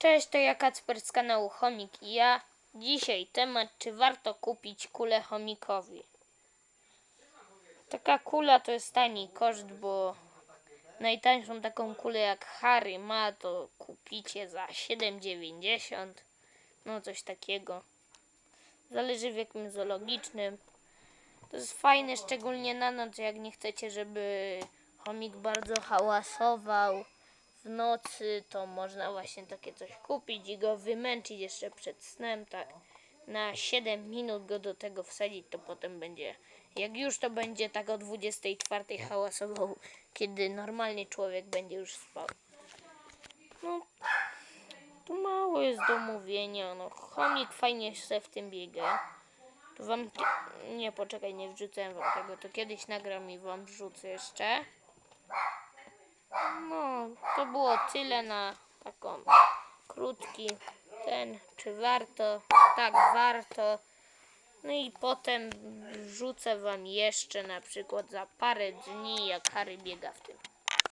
Cześć, to ja Kacper z kanału Chomik i ja. Dzisiaj temat, czy warto kupić kulę chomikowi. Taka kula to jest tani koszt, bo najtańszą taką kulę jak Harry ma, to kupicie za 7,90. No coś takiego. Zależy w jakim zoologicznym. To jest fajne, szczególnie na noc, jak nie chcecie, żeby chomik bardzo hałasował w nocy, to można właśnie takie coś kupić i go wymęczyć jeszcze przed snem, tak. Na 7 minut go do tego wsadzić, to potem będzie, jak już to będzie tak o 24 hałasował, kiedy normalnie człowiek będzie już spał. No, tu mało jest do mówienia, no. Chomik fajnie se w tym biega. To wam, nie poczekaj, nie wrzucałem wam tego, to kiedyś nagram i wam wrzucę jeszcze. To było tyle na taką krótki ten, czy warto, tak warto. No i potem wrzucę wam jeszcze na przykład za parę dni, jak Harry biega w tym.